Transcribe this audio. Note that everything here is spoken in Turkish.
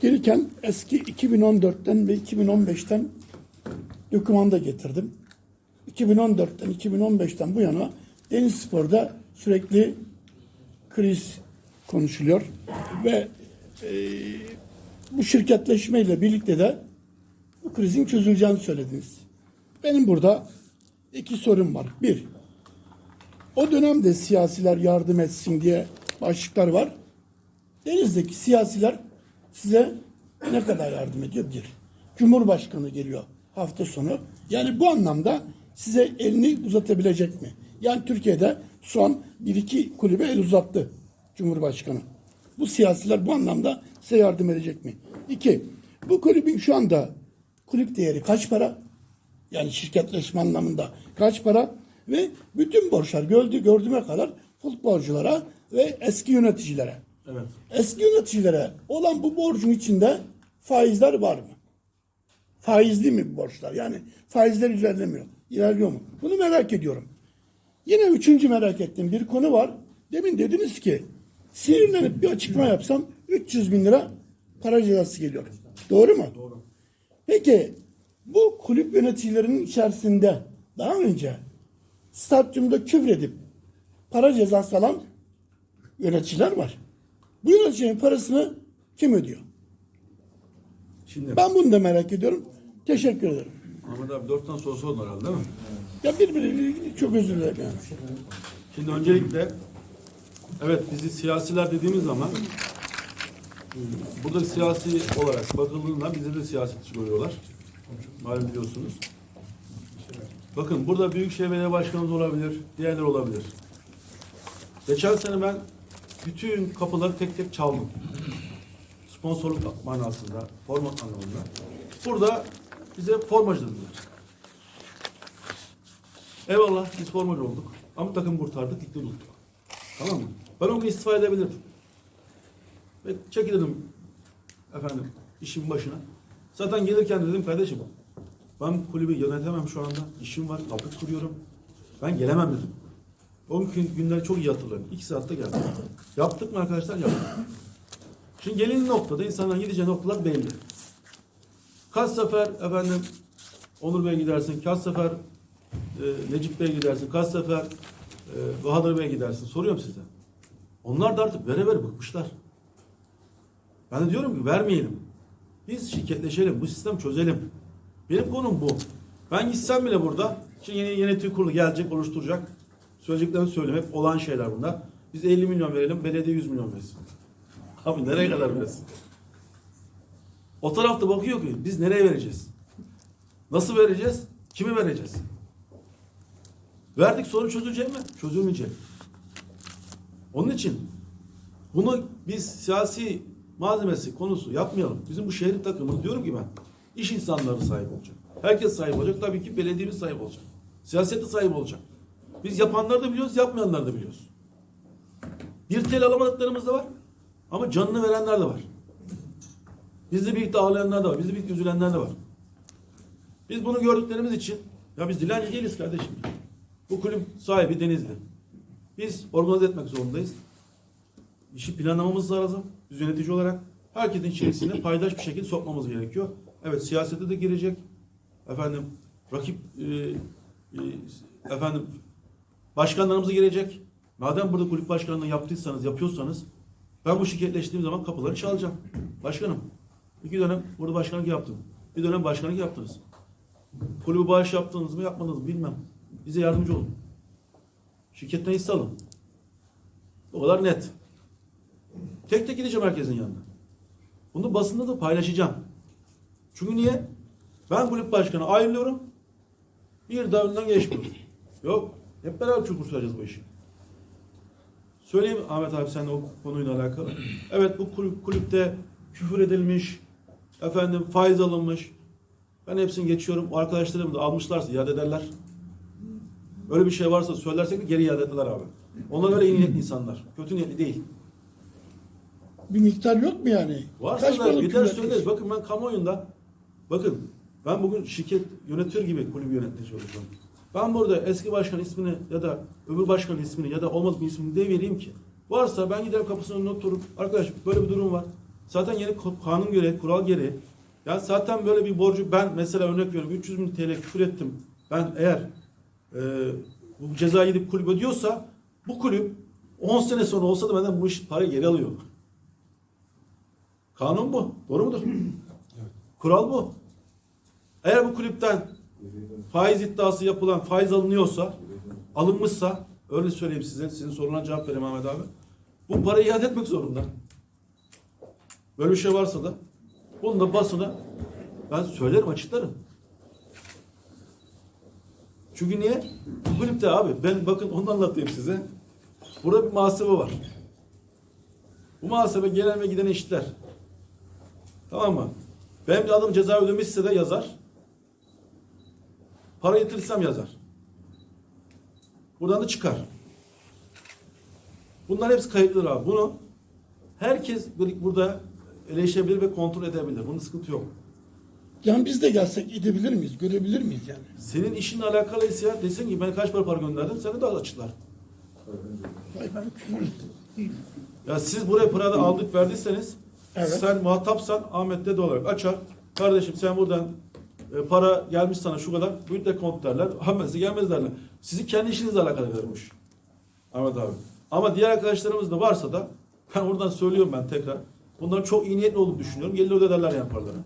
Gelirken eski 2014'ten ve 2015'ten doküman da getirdim. 2014'ten 2015'ten bu yana Deniz Spor'da sürekli kriz konuşuluyor ve e, bu şirketleşmeyle birlikte de bu krizin çözüleceğini söylediniz. Benim burada iki sorum var. Bir, o dönemde siyasiler yardım etsin diye başlıklar var. Deniz'deki siyasiler size ne kadar yardım ediyor? Bir. Cumhurbaşkanı geliyor hafta sonu. Yani bu anlamda size elini uzatabilecek mi? Yani Türkiye'de son bir iki kulübe el uzattı Cumhurbaşkanı. Bu siyasiler bu anlamda size yardım edecek mi? İki, bu kulübün şu anda kulüp değeri kaç para? Yani şirketleşme anlamında kaç para? Ve bütün borçlar gördü, gördüğüme kadar futbolculara ve eski yöneticilere. Evet. Eski yöneticilere olan bu borcun içinde faizler var mı? Faizli mi bu borçlar? Yani faizler ilerlemiyor. İlerliyor mu? Bunu merak ediyorum. Yine üçüncü merak ettiğim bir konu var. Demin dediniz ki sinirlenip bir açıklama yapsam 300 bin lira para cezası geliyor. Doğru mu? Doğru. Peki bu kulüp yöneticilerinin içerisinde daha önce stadyumda küfredip para cezası alan yöneticiler var. Bu yöneticilerin parasını kim ödüyor? Şimdi Ben bunu da merak ediyorum. Teşekkür ederim. Ahmet abi dört tane soru sordun herhalde değil mi? Ya birbiriyle ilgili çok özür dilerim yani. Şimdi öncelikle evet bizi siyasiler dediğimiz zaman burada siyasi olarak bakıldığında bizi de siyasetçi görüyorlar. Malum biliyorsunuz. Bakın burada Büyükşehir Belediye Başkanımız olabilir, diğerleri olabilir. Geçen sene ben bütün kapıları tek tek çaldım. Sponsorluk manasında, forma anlamında. Burada bize formacı dediler. Eyvallah biz formacı olduk. Ama takım kurtardık, ligde tuttuk. Tamam mı? Ben o gün istifa edebilirdim. Ve çekilirdim efendim işimin başına. Zaten gelirken dedim kardeşim ben kulübü yönetemem şu anda. İşim var, fabrika kuruyorum. Ben gelemem dedim. O gün günleri çok iyi hatırlarım. İki saatte geldim. Yaptık mı arkadaşlar? Yaptık. Şimdi gelinen noktada insanların gideceği noktalar belli. Kaç sefer efendim Onur Bey gidersin, kaç sefer e, Necip Bey gidersin, kaç sefer e, Bahadır Bey gidersin. Soruyorum size. Onlar da artık vere vere bıkmışlar. Ben de diyorum ki vermeyelim. Biz şirketleşelim, bu sistem çözelim. Benim konum bu. Ben gitsem bile burada, şimdi yeni yönetim kurulu gelecek, oluşturacak. Söyleyeceklerimi söyleyeyim. Hep olan şeyler bunlar. Biz 50 milyon verelim, belediye 100 milyon versin. Abi nereye kadar versin? O tarafta bakıyor ki biz nereye vereceğiz? Nasıl vereceğiz? Kime vereceğiz? Verdik sorun çözülecek mi? Çözülmeyecek. Onun için bunu biz siyasi malzemesi konusu yapmayalım. Bizim bu şehrin takımı diyorum ki ben iş insanları sahip olacak. Herkes sahip olacak. Tabii ki belediyemiz sahip olacak. Siyasette sahip olacak. Biz yapanları da biliyoruz, yapmayanları da biliyoruz. Bir tel alamadıklarımız da var. Ama canını verenler de var. Bizle birlikte ağlayanlar da var. Bizle birlikte üzülenler de var. Biz bunu gördüklerimiz için ya biz dilenci değiliz kardeşim. Bu kulüp sahibi Denizli. Biz organize etmek zorundayız. İşi planlamamız lazım. Biz yönetici olarak herkesin içerisine paydaş bir şekilde sokmamız gerekiyor. Evet siyasete de girecek. Efendim rakip e, e, efendim başkanlarımız girecek. Madem burada kulüp başkanlığı yaptıysanız, yapıyorsanız ben bu şirketleştiğim zaman kapıları çalacağım. Başkanım, iki dönem burada başkanlık yaptım. Bir dönem başkanlık yaptınız. Kulübü bağış yaptınız mı, yapmadınız mı bilmem. Bize yardımcı olun. Şirketten hisse alın. O kadar net. Tek tek gideceğim herkesin yanına. Bunu basında da paylaşacağım. Çünkü niye? Ben kulüp başkanı ayrılıyorum. Bir daha önünden geçmiyorum. Yok. Hep beraber çukur süreceğiz bu işi. Söyleyeyim Ahmet abi sen de o konuyla alakalı. Evet bu kulüp, kulüpte küfür edilmiş, efendim faiz alınmış. Ben hepsini geçiyorum. O arkadaşlarım da almışlarsa iade ederler. Öyle bir şey varsa söylersek de geri iade ederler abi. Onlar öyle iyi niyetli insanlar. Kötü niyetli değil. Bir miktar yok mu yani? Varsa Kaç da gider söyleriz. Bakın ben kamuoyunda bakın ben bugün şirket yönetir gibi kulübü yönetmeye çalışıyorum. Ben burada eski başkan ismini ya da öbür başkan ismini ya da olmadık bir ismini de vereyim ki. Varsa ben giderim kapısının önüne oturup arkadaş böyle bir durum var. Zaten yeni kanun gereği, kural gereği. Yani zaten böyle bir borcu ben mesela örnek veriyorum 300 bin TL küfür ettim. Ben eğer e, bu cezayı gidip kulüp ödüyorsa bu kulüp 10 sene sonra olsa da benden bu iş parayı geri alıyor. Kanun bu. Doğru mudur? Kural bu. Eğer bu kulüpten faiz iddiası yapılan faiz alınıyorsa, alınmışsa öyle söyleyeyim size. Sizin soruna cevap vereyim Ahmet abi. Bu parayı iade etmek zorunda. Böyle bir şey varsa da bunu da basına ben söylerim açıklarım. Çünkü niye? Bu kulüpte abi ben bakın onu anlatayım size. Burada bir muhasebe var. Bu muhasebe gelen ve giden eşitler. Tamam mı? Benim adım ceza ödemişse de yazar. Para yatırırsam yazar. Buradan da çıkar. Bunlar hepsi kayıtlıdır abi. Bunu herkes burada eleştirebilir ve kontrol edebilir. Bunun sıkıntı yok. Yani biz de gelsek gidebilir miyiz? Görebilir miyiz yani? Senin işinle alakalıysa ya desin ki ben kaç para para gönderdim seni de açıklar. Vay ben Ya siz buraya parada aldık verdiyseniz Evet. sen muhatapsan Ahmet Dede olarak açar. Kardeşim sen buradan para gelmiş sana şu kadar bir de kont derler. Ahmet'se gelmez derler. Sizin kendi işinizle alakalı vermiş. Ahmet abi. Ama diğer arkadaşlarımız da varsa da ben oradan söylüyorum ben tekrar. Bunların çok iyi niyetli olduğunu düşünüyorum. Gelir öderler yani paraları.